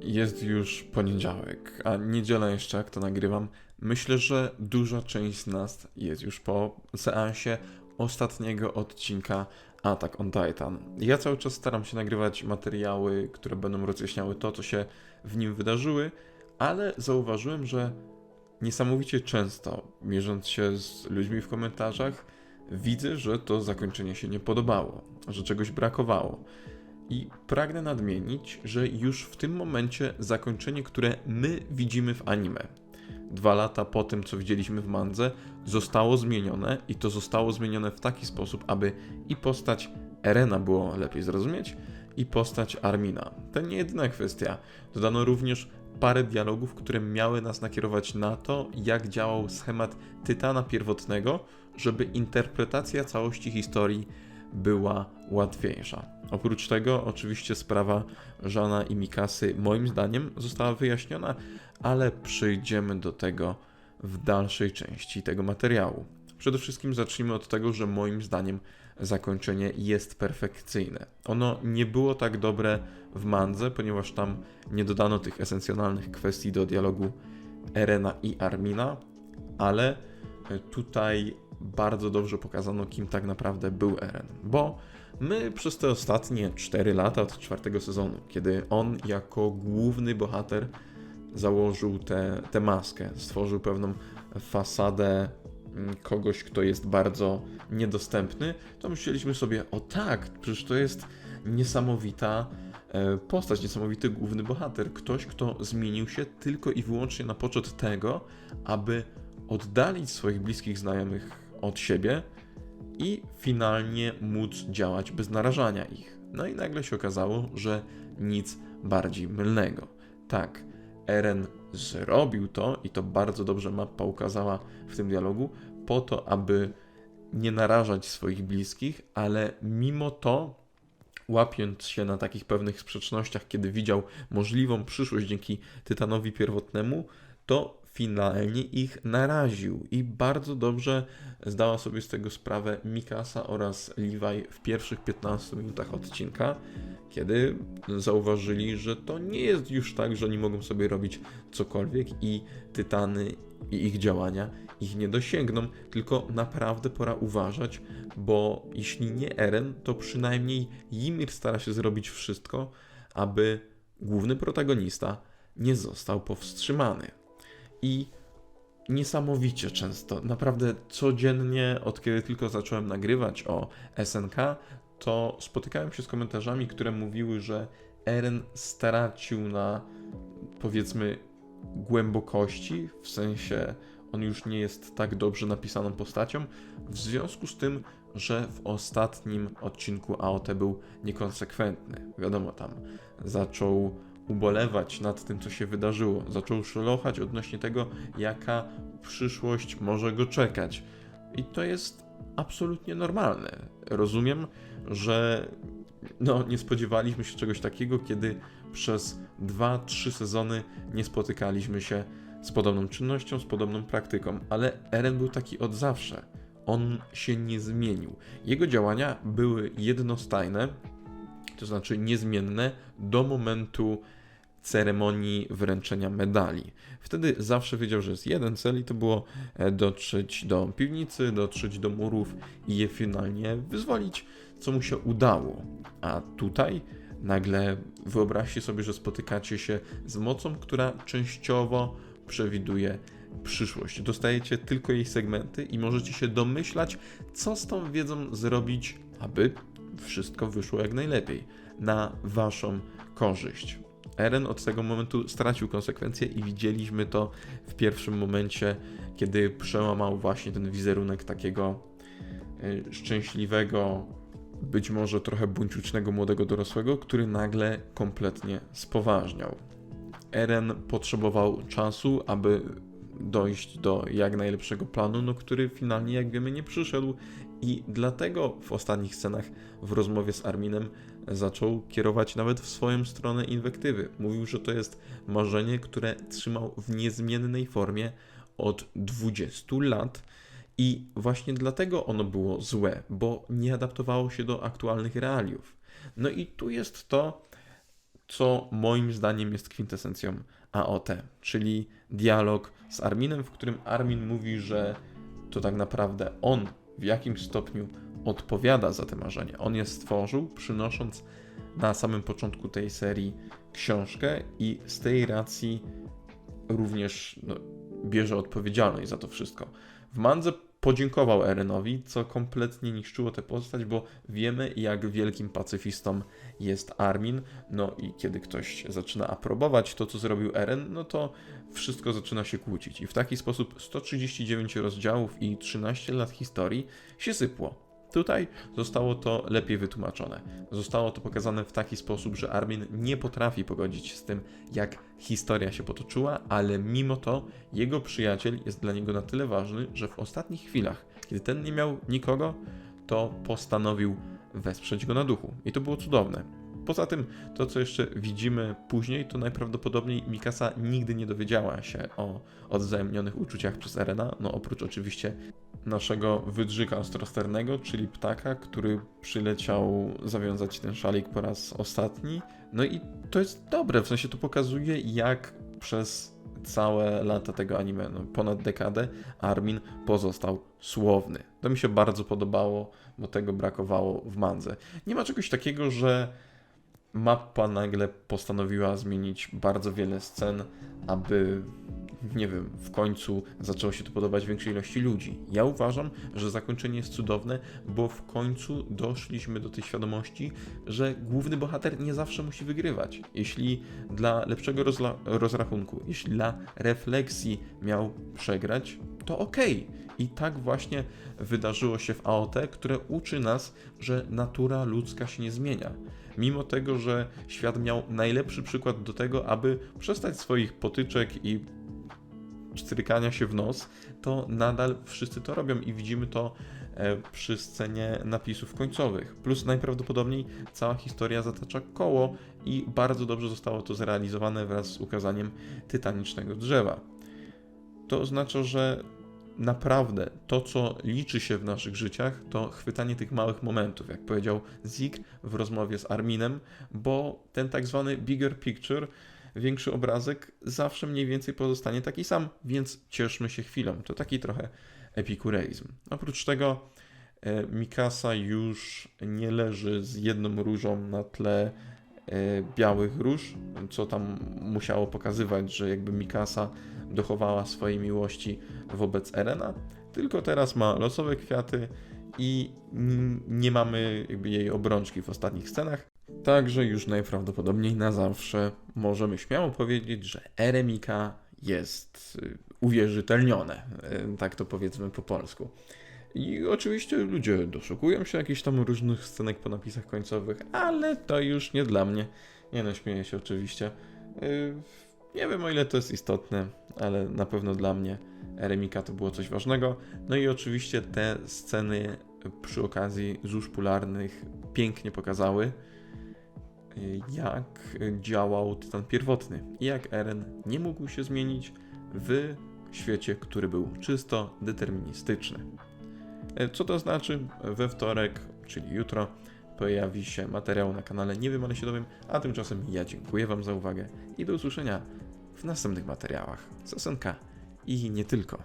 Jest już poniedziałek, a niedziela jeszcze jak to nagrywam. Myślę, że duża część z nas jest już po seansie ostatniego odcinka Attack on Titan. Ja cały czas staram się nagrywać materiały, które będą rozjaśniały to, co się w nim wydarzyły, ale zauważyłem, że niesamowicie często, mierząc się z ludźmi w komentarzach, widzę, że to zakończenie się nie podobało, że czegoś brakowało. I pragnę nadmienić, że już w tym momencie zakończenie, które my widzimy w anime, dwa lata po tym, co widzieliśmy w mandze, zostało zmienione i to zostało zmienione w taki sposób, aby i postać Erena było lepiej zrozumieć, i postać Armina. To nie jedyna kwestia. Dodano również parę dialogów, które miały nas nakierować na to, jak działał schemat Tytana pierwotnego, żeby interpretacja całości historii była łatwiejsza. Oprócz tego, oczywiście, sprawa Żana i Mikasy, moim zdaniem, została wyjaśniona, ale przyjdziemy do tego w dalszej części tego materiału. Przede wszystkim zacznijmy od tego, że moim zdaniem zakończenie jest perfekcyjne. Ono nie było tak dobre w Mandze, ponieważ tam nie dodano tych esencjonalnych kwestii do dialogu Erena i Armina, ale tutaj bardzo dobrze pokazano, kim tak naprawdę był Eren. Bo my przez te ostatnie 4 lata od czwartego sezonu, kiedy on jako główny bohater założył tę maskę, stworzył pewną fasadę mm, kogoś, kto jest bardzo niedostępny, to myśleliśmy sobie, o tak, przecież to jest niesamowita e, postać, niesamowity główny bohater. Ktoś, kto zmienił się tylko i wyłącznie na poczet tego, aby oddalić swoich bliskich znajomych od siebie i finalnie móc działać bez narażania ich. No i nagle się okazało, że nic bardziej mylnego. Tak, Eren zrobił to i to bardzo dobrze mapa ukazała w tym dialogu, po to, aby nie narażać swoich bliskich, ale mimo to łapiąc się na takich pewnych sprzecznościach, kiedy widział możliwą przyszłość dzięki Tytanowi pierwotnemu, to finalnie ich naraził i bardzo dobrze zdała sobie z tego sprawę Mikasa oraz Levi w pierwszych 15 minutach odcinka, kiedy zauważyli, że to nie jest już tak, że oni mogą sobie robić cokolwiek i tytany i ich działania ich nie dosięgną, tylko naprawdę pora uważać, bo jeśli nie Eren, to przynajmniej Ymir stara się zrobić wszystko, aby główny protagonista nie został powstrzymany i niesamowicie często, naprawdę codziennie, od kiedy tylko zacząłem nagrywać o SNK, to spotykałem się z komentarzami, które mówiły, że Eren stracił na powiedzmy głębokości, w sensie on już nie jest tak dobrze napisaną postacią, w związku z tym, że w ostatnim odcinku AOT był niekonsekwentny. Wiadomo, tam zaczął ubolewać nad tym, co się wydarzyło. Zaczął szlochać odnośnie tego, jaka przyszłość może go czekać. I to jest absolutnie normalne. Rozumiem, że no, nie spodziewaliśmy się czegoś takiego, kiedy przez 2-3 sezony nie spotykaliśmy się z podobną czynnością, z podobną praktyką, ale Eren był taki od zawsze. On się nie zmienił. Jego działania były jednostajne, to znaczy niezmienne do momentu ceremonii wręczenia medali. Wtedy zawsze wiedział, że jest jeden cel i to było e, dotrzeć do piwnicy, dotrzeć do murów i je finalnie wyzwolić, co mu się udało. A tutaj nagle wyobraźcie sobie, że spotykacie się z mocą, która częściowo przewiduje przyszłość. Dostajecie tylko jej segmenty i możecie się domyślać, co z tą wiedzą zrobić, aby wszystko wyszło jak najlepiej na waszą korzyść. Eren od tego momentu stracił konsekwencje i widzieliśmy to w pierwszym momencie, kiedy przełamał właśnie ten wizerunek takiego e, szczęśliwego, być może trochę buńczucznego młodego dorosłego, który nagle kompletnie spoważniał. Eren potrzebował czasu, aby dojść do jak najlepszego planu, no który finalnie, jak wiemy, nie przyszedł i dlatego w ostatnich scenach w rozmowie z Arminem zaczął kierować nawet w swoją stronę inwektywy. Mówił, że to jest marzenie, które trzymał w niezmiennej formie od 20 lat i właśnie dlatego ono było złe, bo nie adaptowało się do aktualnych realiów. No i tu jest to, co moim zdaniem jest kwintesencją AOT, czyli dialog z Arminem, w którym Armin mówi, że to tak naprawdę on w jakimś stopniu odpowiada za te marzenia. On je stworzył, przynosząc na samym początku tej serii książkę i z tej racji również no, bierze odpowiedzialność za to wszystko. W Mandze podziękował Erenowi, co kompletnie niszczyło tę postać, bo wiemy, jak wielkim pacyfistą jest Armin. No i kiedy ktoś zaczyna aprobować to, co zrobił Eren, no to wszystko zaczyna się kłócić. I w taki sposób 139 rozdziałów i 13 lat historii się sypło. Tutaj zostało to lepiej wytłumaczone. Zostało to pokazane w taki sposób, że Armin nie potrafi pogodzić się z tym, jak historia się potoczyła, ale mimo to jego przyjaciel jest dla niego na tyle ważny, że w ostatnich chwilach, kiedy ten nie miał nikogo, to postanowił wesprzeć go na duchu. I to było cudowne. Poza tym, to co jeszcze widzimy później, to najprawdopodobniej Mikasa nigdy nie dowiedziała się o odwzajemnionych uczuciach przez Erena, no oprócz oczywiście naszego wydrzyka ostrosternego, czyli ptaka, który przyleciał zawiązać ten szalik po raz ostatni. No i to jest dobre, w sensie to pokazuje, jak przez całe lata tego anime, no ponad dekadę, Armin pozostał słowny. To mi się bardzo podobało, bo tego brakowało w mandze. Nie ma czegoś takiego, że mappa nagle postanowiła zmienić bardzo wiele scen, aby nie wiem, w końcu zaczęło się to podobać większej ilości ludzi. Ja uważam, że zakończenie jest cudowne, bo w końcu doszliśmy do tej świadomości, że główny bohater nie zawsze musi wygrywać. Jeśli dla lepszego rozla- rozrachunku, jeśli dla refleksji miał przegrać, to okej. I tak właśnie wydarzyło się w AOT, które uczy nas, że natura ludzka się nie zmienia. Mimo tego, że świat miał najlepszy przykład do tego, aby przestać swoich potyczek i strykania się w nos, to nadal wszyscy to robią i widzimy to e, przy scenie napisów końcowych. Plus najprawdopodobniej cała historia zatacza koło i bardzo dobrze zostało to zrealizowane wraz z ukazaniem tytanicznego drzewa. To oznacza, że naprawdę to, co liczy się w naszych życiach, to chwytanie tych małych momentów, jak powiedział Zik w rozmowie z Arminem, bo ten tak zwany bigger picture większy obrazek zawsze mniej więcej pozostanie taki sam, więc cieszmy się chwilą. To taki trochę epikureizm. Oprócz tego e, Mikasa już nie leży z jedną różą na tle białych róż, co tam musiało pokazywać, że jakby Mikasa dochowała swojej miłości wobec Erena, tylko teraz ma losowe kwiaty i nie mamy jakby jej obrączki w ostatnich scenach. Także już najprawdopodobniej na zawsze możemy śmiało powiedzieć, że Eremika jest y, uwierzytelnione, y, tak to powiedzmy po polsku. I oczywiście ludzie doszukują się jakichś tam różnych scenek po napisach końcowych, ale to już nie dla mnie. Nie no, śmieję się oczywiście. Y, Nie wiem o ile to jest istotne, ale na pewno dla mnie Eremika to było coś ważnego. No i oczywiście te sceny przy okazji złóż polarnych pięknie pokazały, jak działał Tytan pierwotny i jak Eren nie mógł się zmienić w świecie, który był czysto deterministyczny. E, Co to znaczy? We wtorek, czyli jutro, pojawi się materiał na kanale Nie wiem, ale się dowiem, a tymczasem ja dziękuję Wam za uwagę i do usłyszenia w następnych materiałach SNK i nie tylko.